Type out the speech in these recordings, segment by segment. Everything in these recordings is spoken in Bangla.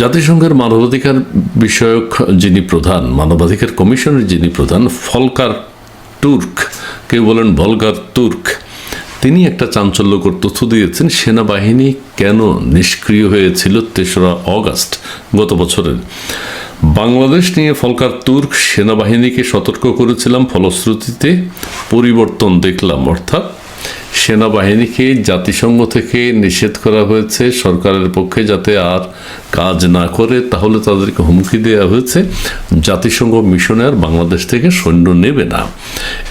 জাতিসংঘের মানবাধিকার বিষয়ক যিনি প্রধান, মানবাধিকার কমিশনের যিনি প্রধান, ফলকার তুর্ক, কেউ বলেন ভলগার তুর্ক, তিনি একটা চাঞ্চল্যকর তথ্য দিয়েছেন, সেনাবাহিনী কেন নিষ্ক্রিয় হয়েছিল তেসরা অগাস্ট গত বছরের। বাংলাদেশ নিয়ে ফলকার তুর্ক সেনাবাহিনীকে সতর্ক করেছিলাম, ফলশ্রুতিতে পরিবর্তন দেখলাম, অর্থাৎ সেনাবাহিনীকে জাতিসংঘ থেকে নিষেধ করা হয়েছে। সরকারের পক্ষে যাতে আর কাজ না করে, তাহলে তাদেরকে হুমকি দেওয়া হয়েছে। জাতিসংঘ মিশনে আর বাংলাদেশ থেকে সৈন্য নেবে না।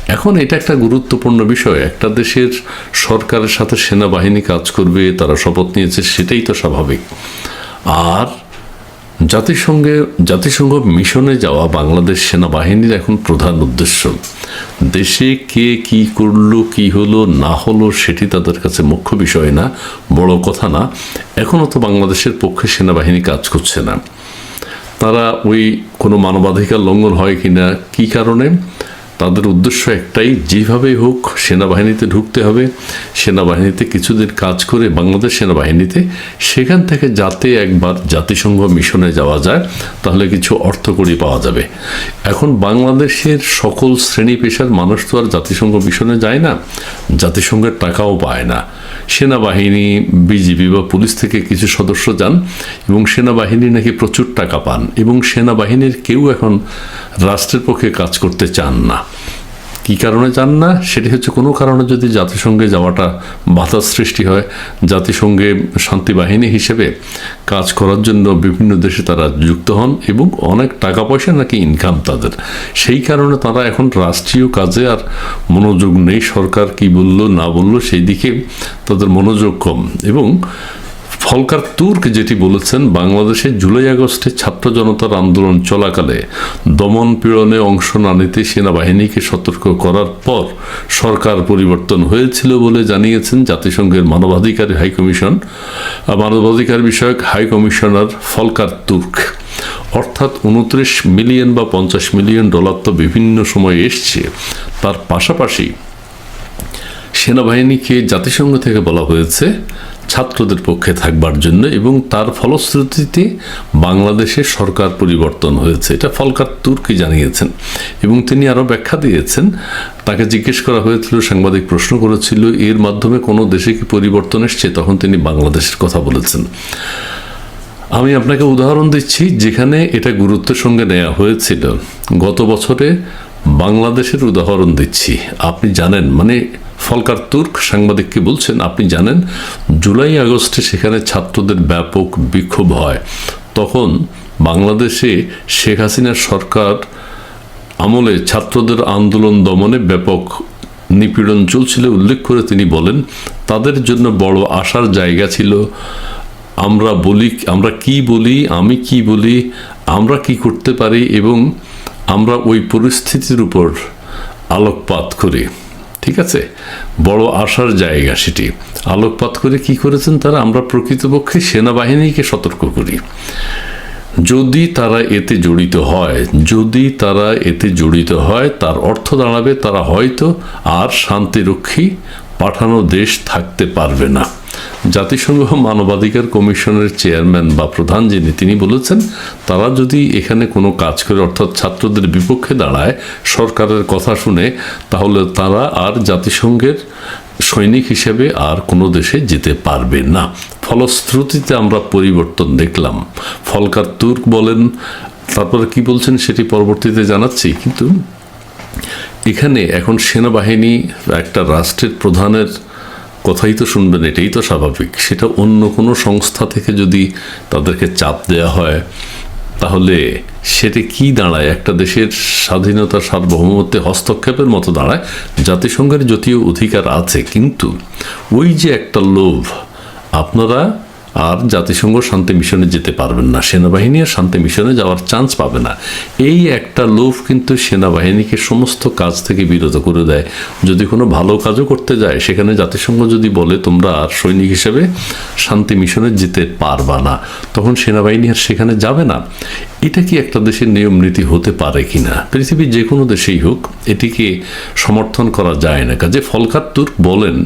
এখন এটা একটা গুরুত্বপূর্ণ বিষয়। একটা দেশের সরকারের সাথে সেনাবাহিনী কাজ করবে, তারা শপথ নিয়েছে, সেটাই তো স্বাভাবিক। আর জাতিসংঘে, জাতিসংঘ মিশনে যাওয়া বাংলাদেশ সেনাবাহিনীর এখন প্রধান উদ্দেশ্য। দেশে কে কি করল, কি হলো, না হলো সেটি তাদের কাছে মুখ্য বিষয় না, বড় কথা না। এখনও তো বাংলাদেশের পক্ষে সেনাবাহিনী কাজ করছে না। তারা ওই কোনো মানবাধিকার লঙ্ঘন হয় কিনা, কি কারণে? তাদের উদ্দেশ্য একটাই, যেভাবেই হোক সেনাবাহিনীতে ঢুকতে হবে। সেনাবাহিনীতে কিছুদিন কাজ করে বাংলাদেশ সেনাবাহিনীতে সেখান থেকে যাতে একবার জাতিসংঘ মিশনে যাওয়া যায়, তাহলে কিছু অর্থকড়ি পাওয়া যাবে। এখন বাংলাদেশের সকল শ্রেণি পেশার মানুষ তো আর জাতিসংঘ মিশনে যায় না, জাতিসংঘের টাকাও পায় না। সেনাবাহিনী, বিজিবি বা পুলিশ থেকে কিছু সদস্য যান এবং সেনাবাহিনী নাকি প্রচুর টাকা পান এবং সেনাবাহিনীর কেউ এখন রাষ্ট্রের পক্ষে কাজ করতে চান না। কি কারণে চান না? সেটি হচ্ছে কোনো কারণে যদি জাতিসংঘে যাওয়াটা বাধার সৃষ্টি হয়, জাতিসংঘে শান্তি বাহিনী হিসেবে কাজ করার জন্য বিভিন্ন দেশে তারা যুক্ত হন এবং অনেক টাকা পয়সা নাকি ইনকাম তাদের। সেই কারণে তারা এখন রাষ্ট্রীয় কাজে আর মনোযোগ নেই। সরকার কি বলল, না বলল, সেই দিকে তাদের মনোযোগ কম। এবং ফলকার তুর্ক যেটি বলেছেন, বাংলাদেশে জুলাই আগস্টে ছাত্র জনতার আন্দোলন চলাকালে দমন পীড়নে অংশ না নিতে সেনাবাহিনীকে সতর্ক করার পর সরকার পরিবর্তন হয়েছিল বলে জানিয়েছেন জাতিসংঘের মানবাধিকার হাইকমিশন। মানবাধিকার বিষয়ক হাইকমিশনার ফলকার তুর্ক। অর্থাৎ উনত্রিশ মিলিয়ন বা পঞ্চাশ মিলিয়ন ডলার তো বিভিন্ন সময় এসছে। তার পাশাপাশি সেনাবাহিনীকে জাতিসংঘ থেকে বলা হয়েছে, ছাত্রদের পক্ষে থাকবার জন্য এবং তার ফলশ্রুতিতে বাংলাদেশে সরকার পরিবর্তন হয়েছে। এটা ফলকার তুর্কি জানিয়েছেন এবং তিনি আরও ব্যাখ্যা দিয়েছেন। তাকে জিজ্ঞেস করা হয়েছিল, সাংবাদিক প্রশ্ন করেছিল, এর মাধ্যমে কোনো দেশে কি পরিবর্তন এসছে? তখন তিনি বাংলাদেশের কথা বলেছেন। আমি আপনাকে উদাহরণ দিচ্ছি, যেখানে এটা গুরুত্বের সঙ্গে নেওয়া হয়েছিল। গত বছরে বাংলাদেশের উদাহরণ দিচ্ছি। আপনি জানেন মানে ফলকার তুর্ক সাংবাদিককে বলছেন? আপনি জানেন, জুলাই আগস্টে সেখানে ছাত্রদের ব্যাপক বিক্ষোভ হয়। তখন বাংলাদেশে শেখ হাসিনার সরকার আমলে ছাত্রদের আন্দোলন দমনে ব্যাপক নিপীড়ন চলছিল। উল্লেখ করে তিনি বলেন, তাদের জন্য বড় আশার জায়গা ছিল। আমরা বলি, আমরা কি বলি, আমি কি বলি, আমরা কি করতে পারি এবং আমরা ওই পরিস্থিতির উপর আলোকপাত করি। ঠিক আছে? বড় আশার জায়গা সেটি। আলোকপাত করে কি করেছেন তারা? আমরা প্রকৃতপক্ষে সেনাবাহিনীকে সতর্ক করি। যদি তারা এতে জড়িত হয়, যদি তারা এতে জড়িত হয়, তার অর্থ দাঁড়াবে তারা হয়তো আর শান্তিরক্ষী পাঠানো দেশ থাকতে পারবে না। জাতিসংঘ মানবাধিকার কমিশনের চেয়ারম্যান বা প্রধান যিনি, তিনি বলেছেন, তারা যদি এখানে কোনো কাজ করে, অর্থাৎ ছাত্রদের বিপক্ষে দাঁড়ায় সরকারের কথা শুনে, তাহলে তারা আর জাতিসংঘের সৈনিক হিসেবে আর কোনো দেশে যেতে পারবে না। ফলশ্রুতিতে আমরা পরিবর্তন দেখলাম। ফলকার তুর্ক বলেন, তারপরে কি বলছেন সেটি পরবর্তীতে জানাচ্ছি, কিন্তু এখানে এখন সেনাবাহিনী, একটা রাষ্ট্রের প্রধানের কথাই তো শুনবেন, এটাই তো স্বাভাবিক। সেটা অন্য কোনো সংস্থা থেকে যদি তাদেরকে চাপ দেওয়া হয়, তাহলে সেটা কি দাঁড়ায়? একটা দেশের স্বাধীনতা সার্বভৌমত্বে হস্তক্ষেপের মতো দাঁড়ায়, জাতিসংঘের যদিও অধিকার আছে, কিন্তু ওই যে একটা লোভ, আপনারা আর জাতিসংঘ শান্তি মিশনে যেতে পারবেন না, সেনাবাহিনী আর শান্তি মিশনে যাওয়ার চান্স পাবে না। এই একটা লোভ কিন্তু সেনাবাহিনীকে সমস্ত কাজ থেকে বিরত করে দেয়। যদি কোনো ভালো কাজও করতে যায়, সেখানে জাতিসংঘ যদি বলে তোমরা আর সৈনিক হিসেবে শান্তি মিশনে যেতে পারবা না, তখন সেনাবাহিনী আর সেখানে যাবে না। এটা কি একটা দেশের নিয়ম নীতি হতে পারে কি না পৃথিবীর যে কোনো দেশেই হোক, এটিকে সমর্থন করা যায় না। কাজে ফলকার তুর্ক বলেন,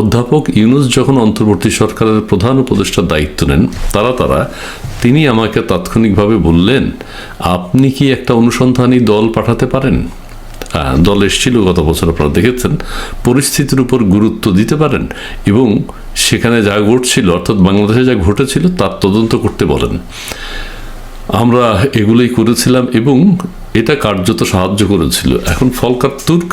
অধ্যাপক ইউনুস যখন অন্তর্বর্তী সরকারের প্রধান উপদেষ্টার দায়িত্ব নেন। তারা তারা তিনি আমাকে তাৎক্ষণিকভাবে বললেন আপনি কি একটা অনুসন্ধানী দল পাঠাতে পারেন? হ্যাঁ, দল এসেছিল গত বছর আপনারা দেখেছেন। পরিস্থিতির উপর গুরুত্ব দিতে পারেন এবং সেখানে যা ঘটছিল অর্থাৎ বাংলাদেশে যা ঘটেছিল তার তদন্ত করতে বলেন। আমরা এগুলোই করেছিলাম এবং এটা কার্যত সাহায্য করেছিল। এখন ফলকার তুর্ক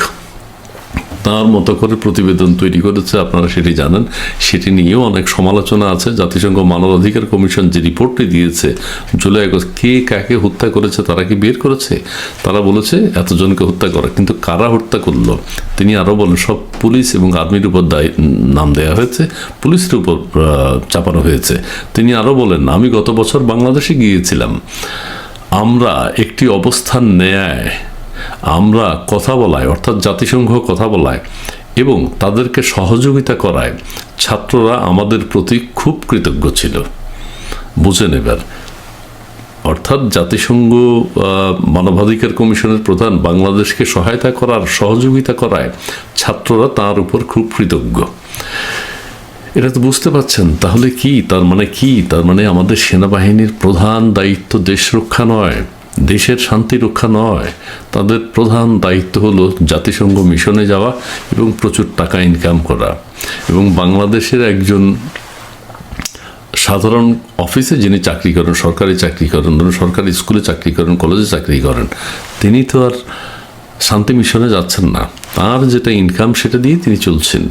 তার মতো করে প্রতিবেদন তৈরি করেছে, আপনারা সেটি জানেন। সেটি নিয়েও অনেক সমালোচনা আছে। জাতিসংঘ মানবাধিকার কমিশন যে রিপোর্টটি দিয়েছে, জুলাই আগস্ট কে কাকে হত্যা করেছে, তারা কি বের করেছে? তারা বলেছে, এতজনকে হত্যা করা। কিন্তু কারা হত্যা করল? তিনি আরও বলেন, সব পুলিশ এবং আর্মির উপর দায়, নাম দেওয়া হয়েছে, পুলিশের উপর চাপানো হয়েছে। তিনি আরও বলেন, আমি গত বছর বাংলাদেশে গিয়েছিলাম। আমরা একটি অবস্থান নেয় আমরা কথা বলায়, অর্থাৎ জাতিসংঘ কথা বলায় এবং তাদেরকে সহযোগিতা করায় ছাত্ররা আমাদের প্রতি খুব কৃতজ্ঞ ছিল। বুঝে নেবার। অর্থাৎ জাতিসংঘ মানবাধিকার কমিশনের প্রধান বাংলাদেশকে সহায়তা করার সহযোগিতা করায় ছাত্ররা তার উপর খুব কৃতজ্ঞ। এটা তো বুঝতে পারছেন, তাহলে কি? তার মানে কি? তার মানে আমাদের সেনাবাহিনীর প্রধান দায়িত্ব দেশ রক্ষা নয়। দেশের শান্তি রক্ষা নয়, তাদের প্রধান দায়িত্ব হলো জাতিসংঘ মিশনে যাওয়া এবং প্রচুর টাকা ইনকাম করা। এবং বাংলাদেশের একজন সাধারণ অফিসে যিনি চাকরি করেন, সরকারি চাকরি করেন, ধরুন সরকারি স্কুলে চাকরি করেন কলেজে চাকরি করেন, তিনি তো আর শান্তি মিশনে যাচ্ছেন না। তার যেটা ইনকাম সেটা দিয়ে তিনি চলছেন।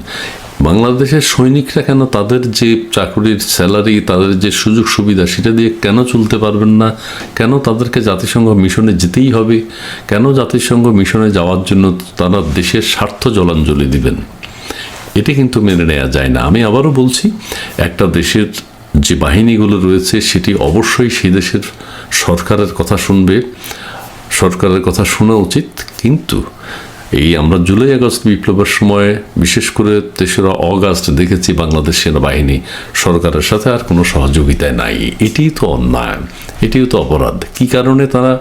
বাংলাদেশের সৈনিকরা কেন তাদের যে চাকরির স্যালারি, তাদের যে সুযোগ সুবিধা, সেটা দিয়ে কেন চলতে পারবেন না? কেন তাদেরকে জাতিসংঘ মিশনে যেতেই হবে? কেন জাতিসংঘ মিশনে যাওয়ার জন্য তারা দেশের স্বার্থ জলাঞ্জলি দিবেন? এটি কিন্তু মেনে নেওয়া যায় না। আমি আবারও বলছি, একটা দেশের যে বাহিনীগুলো রয়েছে, সেটি অবশ্যই সেই দেশের সরকারের কথা শুনবে, সরকারের কথা শোনা উচিত। কিন্তু এই আমরা জুলাই আগস্ট বিপ্লবের সময়, বিশেষ করে তেসরা অগাস্ট দেখেছি বাংলাদেশ সেনাবাহিনী সরকারের সাথে আর কোনো সহযোগিতায় নাই। এটিই তো অন্যায়, এটিও তো অপরাধ। কি কারণে তারা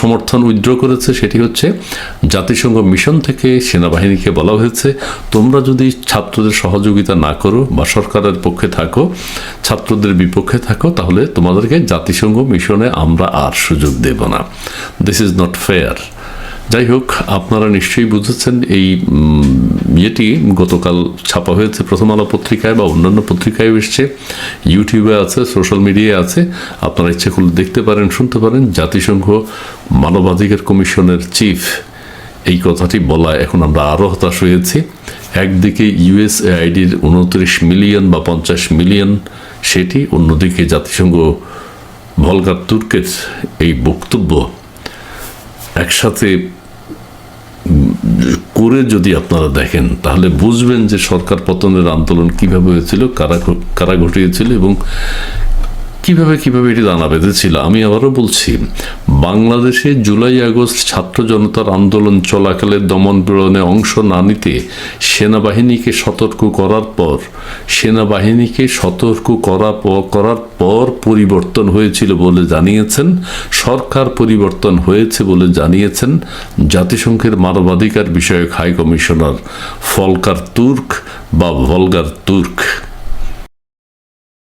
সমর্থন উইথড্র করেছে সেটি হচ্ছে, জাতিসংঘ মিশন থেকে সেনাবাহিনীকে বলা হয়েছে, তোমরা যদি ছাত্রদের সহযোগিতা না করো বা সরকারের পক্ষে থাকো, ছাত্রদের বিপক্ষে থাকো, তাহলে তোমাদেরকে জাতিসংঘ মিশনে আমরা আর সুযোগ দেব না। দিস ইজ নট ফেয়ার যাই হোক, আপনারা নিশ্চয়ই বুঝেছেন এই ইয়েটি গতকাল ছাপা হয়েছে। প্রথম আলো পত্রিকায় বা অন্যান্য পত্রিকায় এসছে। ইউটিউবে আছে, সোশ্যাল মিডিয়ায় আছে। আপনারা ইচ্ছে করলে দেখতে পারেন, শুনতে পারেন। জাতিসংঘ মানবাধিকার কমিশনের চিফ এই কথাটি বলা এখন আমরা আরও হতাশ হয়েছি। একদিকে ইউএসএআইডির উনত্রিশ মিলিয়ন বা পঞ্চাশ মিলিয়ন সেটি, অন্যদিকে জাতিসংঘ ভলগার তুর্কের এই বক্তব্য একসাথে করে যদি আপনারা দেখেন, তাহলে বুঝবেন যে সরকার পতনের আন্দোলন কীভাবে হয়েছিল, কারা কারা ঘটিয়েছিল এবং কীভাবে কীভাবে এটি দানা বেঁধেছিল আমি আবারও বলছি, বাংলাদেশে জুলাই আগস্ট ছাত্র জনতার আন্দোলন চলাকালে দমন পীড়নে অংশ না নিতে সেনাবাহিনীকে সতর্ক করার পর, সেনাবাহিনীকে সতর্ক করা করার পর পরিবর্তন হয়েছিল বলে জানিয়েছেন, সরকার পরিবর্তন হয়েছে বলে জানিয়েছেন জাতিসংঘের মানবাধিকার বিষয়ক হাই কমিশনার ফলকার তুর্ক বা ভলগার তুর্ক।